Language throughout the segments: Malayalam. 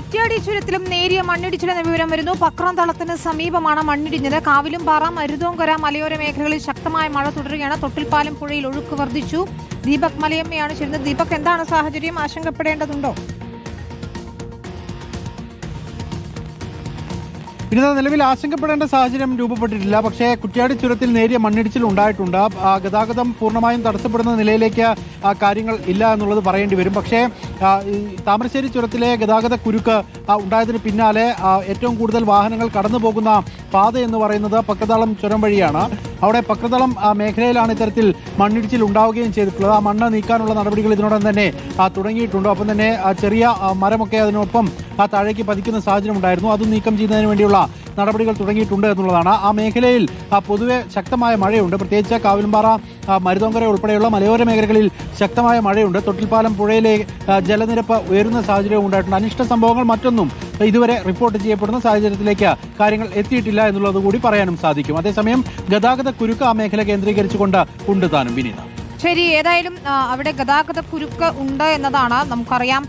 കുറ്റ്യാടി ചുരത്തിലും നേരിയ മണ്ണിടിച്ചിലെന്ന വിവരം വരുന്നു. പക്രാന്തളത്തിന് സമീപമാണ് മണ്ണിടിഞ്ഞത്. കാവിലുംപാറ മരുതോങ്കര മലയോര മേഖലകളിൽ ശക്തമായ മഴ തുടരുകയാണ്. തൊട്ടിൽപ്പാലം പുഴയിൽ ഒഴുക്ക് വർദ്ധിച്ചു. ദീപക് മലയമ്മയാണ് ചേരുന്നത്. ദീപക് എന്താണ് സാഹചര്യം? ആശങ്കപ്പെടേണ്ടതുണ്ടോ? പിന്നെ നിലവിൽ ആശങ്കപ്പെടേണ്ട സാഹചര്യം രൂപപ്പെട്ടിട്ടില്ല. പക്ഷേ കുറ്റ്യാടി ചുരത്തിൽ നേരിയ മണ്ണിടിച്ചിൽ ഉണ്ടായിട്ടുണ്ട്. ഗതാഗതം പൂർണമായും തടസ്സപ്പെടുന്ന നിലയിലേക്ക് കാര്യങ്ങൾ ഇല്ല എന്നുള്ളത് പറയേണ്ടി വരും. പക്ഷേ താമരശ്ശേരി ചുരത്തിലെ ഗതാഗത കുരുക്ക് ഉണ്ടായതിന് പിന്നാലെ ഏറ്റവും കൂടുതൽ വാഹനങ്ങൾ കടന്നു പോകുന്ന പാത എന്ന് പറയുന്നത് പക്രതാളം ചുരം വഴിയാണ്. അവിടെ പക്രതളം മേഖലയിലാണ് ഇത്തരത്തിൽ മണ്ണിടിച്ചിൽ ഉണ്ടാവുകയും ചെയ്തിട്ടുള്ളത്. ആ മണ്ണ് നീക്കാനുള്ള നടപടികൾ ഇതിനോടകം തന്നെ തുടങ്ങിയിട്ടുണ്ട്. ഒപ്പം തന്നെ ചെറിയ മരമൊക്കെ അതിനൊപ്പം ആ താഴേക്ക് പതിക്കുന്ന സാഹചര്യം ഉണ്ടായിരുന്നു. അത് നീക്കം ചെയ്യുന്നതിന് വേണ്ടിയുള്ള നടപടികൾ തുടങ്ങിയിട്ടുണ്ട് എന്നുള്ളതാണ്. ആ മേഖലയിൽ പൊതുവെ ശക്തമായ മഴയുണ്ട്. പ്രത്യേകിച്ച് കാവിലുംപാറ മരുതോങ്കര ഉൾപ്പെടെയുള്ള മലയോര മേഖലകളിൽ ശക്തമായ മഴയുണ്ട്. തൊട്ടിൽപ്പാലം പുഴയിലെ ജലനിരപ്പ് ഉയരുന്ന സാഹചര്യവും ഉണ്ടായിട്ടുണ്ട്. അനിഷ്ട സംഭവങ്ങൾ മറ്റൊന്നും ഇതുവരെ റിപ്പോർട്ട് ചെയ്യപ്പെടുന്ന സാഹചര്യത്തിലേക്ക് കാര്യങ്ങൾ എത്തിയിട്ടില്ല എന്നുള്ളത് കൂടി പറയാനും സാധിക്കും. അതേസമയം ഗതാഗത കുരുക്ക് ആ മേഖല കേന്ദ്രീകരിച്ചുകൊണ്ട് ഉണ്ട് താനും വിനീത. ശരി ഏതായാലും അവിടെ ഗതാഗത കുരുക്ക് ഉണ്ട് എന്നതാണ് നമുക്കറിയാം.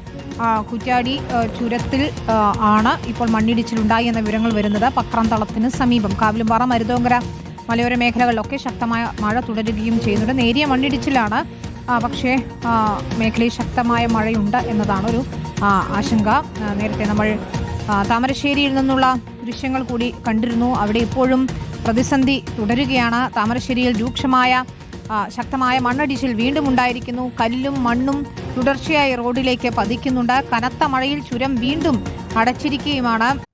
കുറ്റ്യാടി ആ, ചുരത്തിൽ ആണ് ഇപ്പോൾ മണ്ണിടിച്ചിലുണ്ടായി എന്ന വിവരങ്ങൾ വരുന്നത്. പക്രാന്തളത്തിന് സമീപം കാവിലുംപാറ മരുതോങ്കര മലയോര മേഖലകളിലൊക്കെ ശക്തമായ മഴ തുടരുകയും ചെയ്യുന്നുണ്ട്. നേരിയ മണ്ണിടിച്ചിലാണ്. പക്ഷേ മേഖലയിൽ ശക്തമായ മഴയുണ്ട് എന്നതാണ് ഒരു ആശങ്ക. നേരത്തെ നമ്മൾ താമരശ്ശേരിയിൽ നിന്നുള്ള ദൃശ്യങ്ങൾ കൂടി കണ്ടിരുന്നു. അവിടെ ഇപ്പോഴും പ്രതിസന്ധി തുടരുകയാണ്. താമരശ്ശേരിയിൽ രൂക്ഷമായ ശക്തമായ മണ്ണടിച്ചിൽ വീണ്ടും ഉണ്ടായിരിക്കുന്നു. കല്ലും മണ്ണും തുടർച്ചയായി റോഡിലേക്ക് പതിക്കുന്നുണ്ട്. കനത്ത മഴയിൽ ചുരം വീണ്ടും അടച്ചിരിക്കുകയുമാണ്.